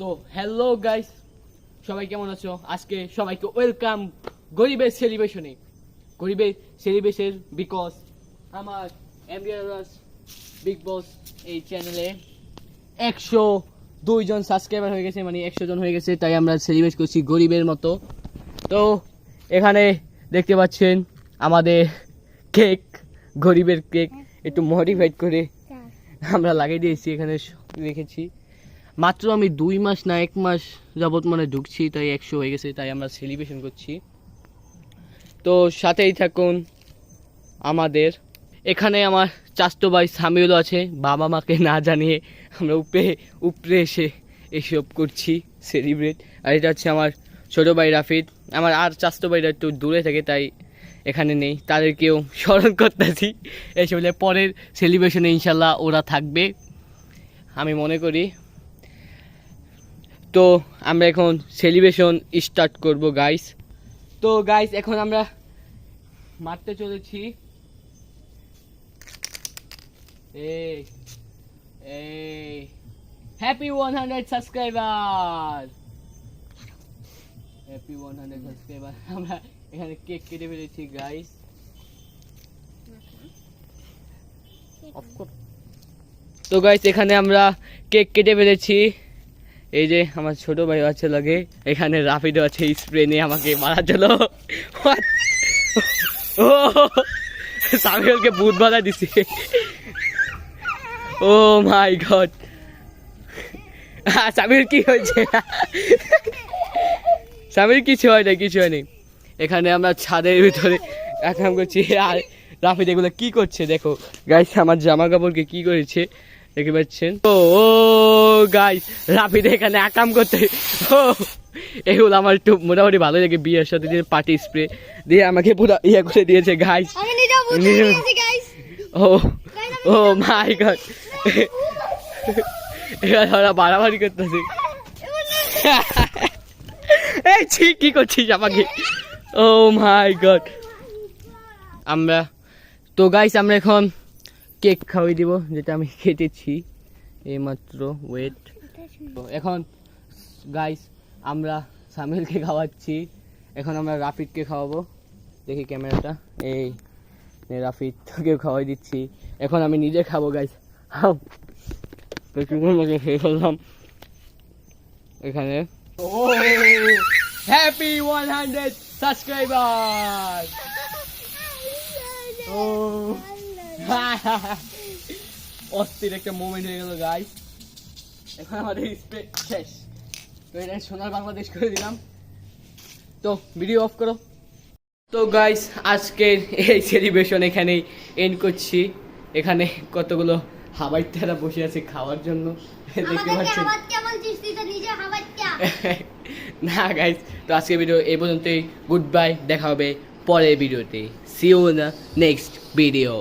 তো hello guys সবাই কেমন আছো? আজকে সবাইকে ওয়েলকাম গরিবের সেলিব্রেশনে গরিবের সেলিব্রেশন বিকজ আমার এমবিআরএস বিগ বস এই চ্যানেলে একশো দুইজন সাবস্ক্রাইবার হয়ে গেছে মানে একশো জন হয়ে গেছে তাই আমরা সেলিব্রেট করছি গরিবের মতো। তো এখানে দেখতে পাচ্ছেন আমাদের কেক গরিবের কেক একটু মডিফাইড করে আমরা লাগিয়ে দিয়েছি এখানে রেখেছি। মাত্র আমি দুই মাস না, এক মাস যাবৎ মানে ঢুকছি, তাই একশো হয়ে গেছে, তাই আমরা সেলিব্রেশন করছি। তো সাথেই থাকুন আমাদের। এখানে আমার চাস্তো ভাই সামিউলও আছে, বাবা মাকে না জানিয়ে আমরা উপরে উপরে এসে এসব করছি সেলিব্রেট আর এটা হচ্ছে আমার ছোটো ভাই রাফিদ। আমার আর চাস্তো ভাইরা একটু দূরে থাকে, তাই এখানে নেই। তাদেরকেও স্মরণ করতেছি। এসে বলে পরের সেলিব্রেশনে ইনশাল্লাহ ওরা থাকবে। আমি মনে করি তো আমরা এখন সেলিব্রেশন স্টার্ট করব গাইস তো গাইস এখন আমরা মারতে চলেছি। এই এই। Happy one hundred subscriber happy one hundred subscriber আমরা এখানে কেক কেটে ফেলেছি গাইস তো গাইস এখানে আমরা কেক কেটে ফেলেছি। এই যে আমার ছোট ভাই আছে লাগে, এখানে রাফিডও আছে স্প্রে নিয়ে আমাকে জন্য। What? ও, সামিউলকে ভূত বাধা দিছে। ও মাই গড সামির কি হয়েছে? সামির কিছু হয় না কিছু হয়নি। এখানে আমরা ছাদের ভিতরে কাম করছি। আর রাফিদ এগুলো কি করছে দেখো। গাইস আমার জামা কাপড়কে কি করেছে? দেখতে পাচ্ছেন? ও ও গাইস রাফিদ এখানে আকাম করতে ও এগুলো আমার একটু মোটামুটি ভালো লাগে বিয়ের সাথে দিয়ে পার্টি স্প্রে দিয়ে আমাকে পুরো ইয়ে করে দিয়েছে গাইস ও ও মাই গড এবার ওরা বাড়াবাড়ি করতেছে। এই ছি কি করছিস আমাকে? ও মাই গড আমরা তো গাইস আমরা এখন কেক খাওয়াই দিব যেটা আমি খেতেছি এইমাত্র ওয়েট তো এখন গাইস আমরা সামিলকে খাওয়াচ্ছি। এখন আমরা রাফিদকে খাওয়াবো। দেখি ক্যামেরাটা। এই নে রাফিদ তোকেও খাওয়াই দিচ্ছি। এখন আমি নিজে খাব গাইস হাও মতো খেয়ে ফেললাম। এখানে। ও হ্যাপি ওয়ান হান্ড্রেড সাবস্ক্রাইবার ও। অস্থির একটা মোমেন্ট হয়ে গেল গাইস এখন আমাদের স্প্রে শেষ। তো এটা সোনার বাংলাদেশ করে দিলাম। তো ভিডিও অফ করো। তো গাইস আজকের এই সেলিব্রেশন এখানেই এন্ড করছি। এখানে কতগুলো হাবাইতারা বসে আছে খাওয়ার জন্য। দেখতে পাচ্ছেন? না গাইস তো আজকে ভিডিও এই পর্যন্তই। গুড বাই দেখা হবে পরের ভিডিওতে see you in the next video